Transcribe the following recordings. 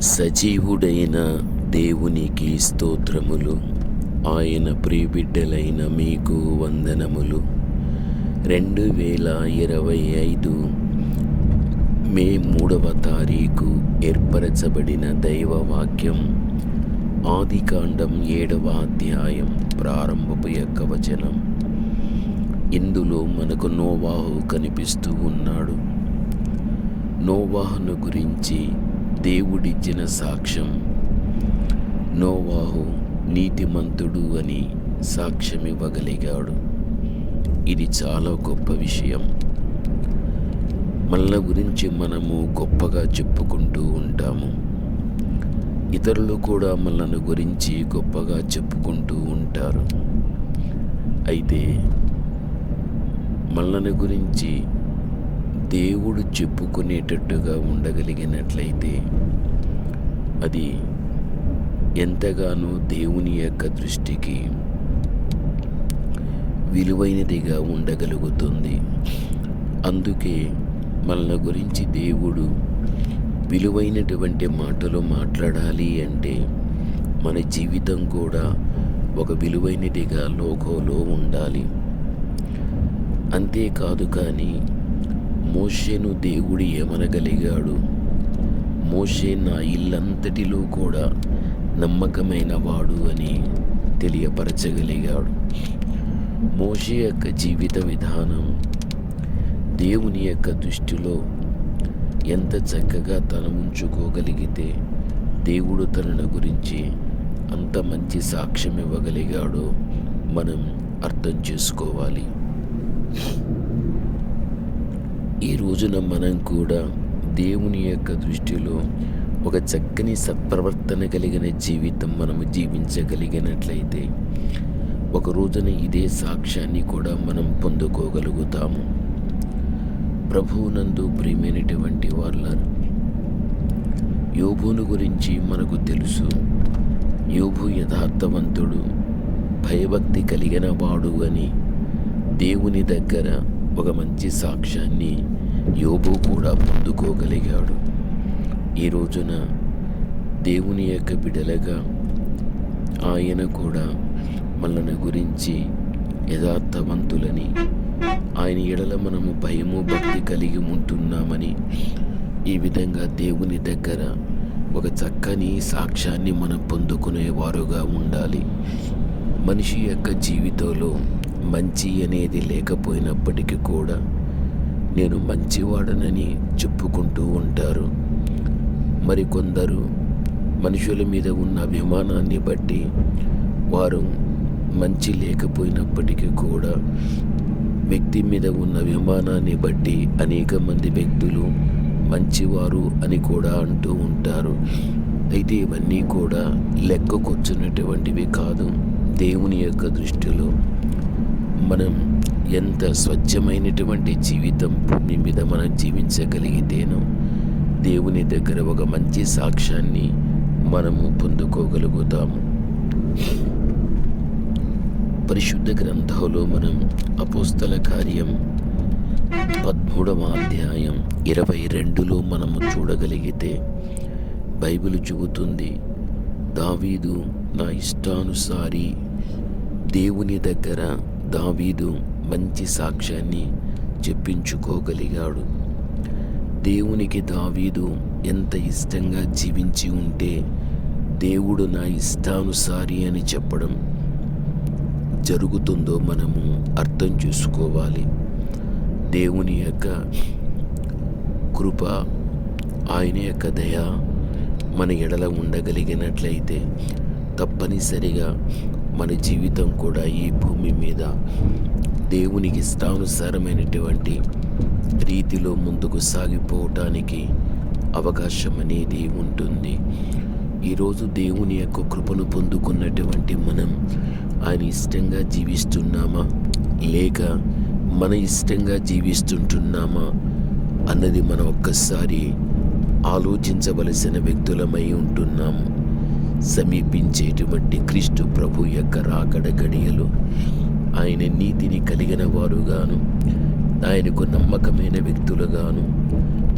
సజీవుడైన దేవునికి స్తోత్రములు. ఆయన ప్రియబిడ్డలైన మీకు వందనములు. రెండు వేల ఇరవై ఐదు మే మూడవ తారీఖు ఏర్పరచబడిన దైవవాక్యం ఆదికాండం ఏడవ అధ్యాయం ప్రారంభపు యొక్క వచనం. ఇందులో మనకు నోవాహు కనిపిస్తూ ఉన్నాడు. నోవాహును గురించి దేవుడిచ్చిన సాక్ష్యం. నోవాహు నీతిమంతుడు అని సాక్ష్యం ఇవ్వగలిగాడు ఇది చాలా గొప్ప విషయం. మన గురించి మనము గొప్పగా చెప్పుకుంటూ ఉంటాము. ఇతరులు కూడా మనల్ని గురించి గొప్పగా చెప్పుకుంటూ ఉంటారు. అయితే మనల్ని గురించి దేవుడు చెప్పుకునేటట్టుగా ఉండగలిగినట్లయితే అది ఎంతగానో దేవుని యొక్క దృష్టికి విలువైనదిగా ఉండగలుగుతుంది. అందుకే మన గురించి దేవుడు విలువైనటువంటి మాటలు మాట్లాడాలి అంటే మన జీవితం కూడా ఒక విలువైనదిగా లోకంలో ఉండాలి. అంతేకాదు కానీ మోషేను దేవుడు ఏమనగలిగాడు? మోషే నా ఇల్లంతటిలో కూడా నమ్మకమైన వాడు అని తెలియపరచగలిగాడు. మోషే యొక్క జీవిత విధానం దేవుని యొక్క దృష్టిలో ఎంత చక్కగా తన ఉంచుకోగలిగితే దేవుడు తనను గురించి అంత మంచి సాక్ష్యం ఇవ్వగలిగాడో మనం అర్థం చేసుకోవాలి. ఈ రోజున మనం కూడా దేవుని యొక్క దృష్టిలో ఒక చక్కని సత్ప్రవర్తన కలిగిన జీవితం మనము జీవించగలిగినట్లయితే ఒక రోజున ఇదే సాక్ష్యాన్ని కూడా మనం పొందుకోగలుగుతాము. ప్రభువునందు ప్రియమైనటువంటి వాళ్ళ యోభును గురించి మనకు తెలుసు. యోభు యథార్థవంతుడు భయభక్తి కలిగిన వాడు అని దేవుని దగ్గర ఒక మంచి సాక్ష్యాన్ని యోబు కూడా పొందుకోగలిగాడు. ఈ రోజున దేవుని యొక్క బిడలగా ఆయన కూడా మనల్ని గురించి యథార్థవంతులని ఆయన ఎడల మనము భయము భక్తి కలిగి ఉంటున్నామని ఈ విధంగా దేవుని దగ్గర ఒక చక్కని సాక్ష్యాన్ని మనం పొందుకునేవారుగా ఉండాలి. మనిషి యొక్క జీవితంలో మంచి అనేది లేకపోయినప్పటికీ కూడా నేను మంచివాడనని చెప్పుకుంటూ ఉంటారు. మరికొందరు మనుషుల మీద ఉన్న అభిమానాన్ని బట్టి వారు మంచి లేకపోయినప్పటికీ కూడా వ్యక్తి మీద ఉన్న అభిమానాన్ని బట్టి అనేక మంది వ్యక్తులు మంచివారు అని కూడా అంటూ ఉంటారు. అయితే ఇవన్నీ కూడా లెక్కకొచ్చినటువంటివి కాదు. దేవుని యొక్క దృష్టిలో మనం ఎంత స్వచ్ఛమైనటువంటి జీవితం భూమి మీద మనం జీవించగలిగితేనో దేవుని దగ్గర ఒక మంచి సాక్ష్యాన్ని మనము పొందుకోగలుగుతాము. పరిశుద్ధ గ్రంథంలో మనం అపోస్తల కార్యం పదమూడవ అధ్యాయం ఇరవై రెండులో మనము చూడగలిగితే బైబిల్ చెబుతుంది దావీదు నా ఇష్టానుసారి దేవుని దగ్గర దావీదు మంచి సాక్ష్యాన్ని చెప్పించుకోగలిగాడు. దేవునికి దావీదు ఎంత ఇష్టంగా జీవించి ఉంటే దేవుడు నా ఇష్టానుసారి అని చెప్పడం జరుగుతుందో మనము అర్థం చేసుకోవాలి. దేవుని యొక్క కృప ఆయన యొక్క దయ మన ఎడల ఉండగలిగినట్లయితే తప్పనిసరిగా మన జీవితం కూడా ఈ భూమి మీద దేవునికి ఇష్టానుసారమైనటువంటి రీతిలో ముందుకు సాగిపోవటానికి అవకాశం అనేది ఉంటుంది ఈరోజు దేవుని యొక్క కృపను పొందుకున్నటువంటి మనం ఆయన ఇష్టంగా జీవిస్తున్నామా? లేక మన ఇష్టంగా జీవిస్తుంటున్నామా? అన్నది మనం ఒక్కసారి ఆలోచించవలసిన వ్యక్తులమై ఉంటున్నాము. సమీపించేటువంటి క్రీస్తు ప్రభు యొక్క రాకడ గడియలు. ఆయన నీతిని కలిగిన వారుగాను ఆయనకు నమ్మకమైన వ్యక్తులుగాను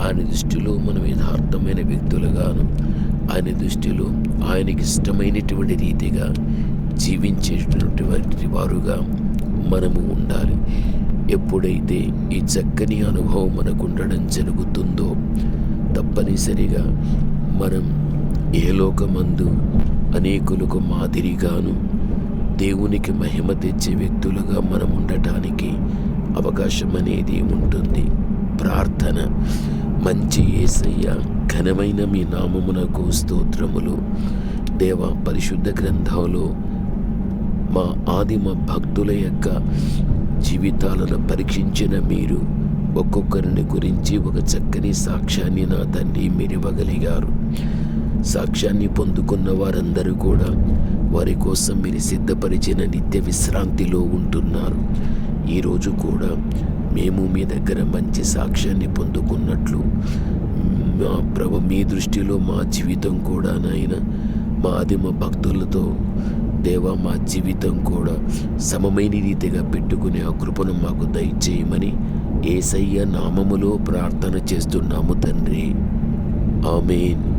ఆయన దృష్టిలో మనం యథార్థమైన వ్యక్తులుగాను ఆయన దృష్టిలో ఆయనకి ఇష్టమైనటువంటి రీతిగా జీవించేటటువంటి వారుగా మనము ఉండాలి. ఎప్పుడైతే ఈ చక్కని అనుభవం మనకు ఉండడం జరుగుతుందో తప్పనిసరిగా మనం ఏ లోకమందు అనేకులకు మాదిరిగాను దేవునికి మహిమ తెచ్చే వ్యక్తులుగా మనం ఉండటానికి అవకాశం అనేది ఉంటుంది. ప్రార్థన. మంచి ఏసయ్య ఘనమైన మీ నామమునకు స్తోత్రములు. దేవ పరిశుద్ధ గ్రంథంలో మా ఆదిమ భక్తుల యొక్క జీవితాలను పరీక్షించిన మీరు ఒక్కొక్కరిని గురించి ఒక చక్కని సాక్ష్యాన్ని నా తండ్రి మీరు సాక్ష్యాన్ని పొందుకున్న వారందరూ కూడా వారి కోసం మీరు సిద్ధపరిచిన నిత్య విశ్రాంతిలో ఉంటున్నారు. ఈరోజు కూడా మేము మీ దగ్గర మంచి సాక్ష్యాన్ని పొందుకున్నట్లు మా ప్రభు మీ దృష్టిలో మా జీవితం కూడా నాయన మా ఆదిమ భక్తులతో దేవ మా జీవితం కూడా సమమైన రీతిగా పెట్టుకునే ఆ కృపను మాకు దయచేయమని ఏసయ్య నామములో ప్రార్థన చేస్తున్నాము తండ్రి. ఆమెన్.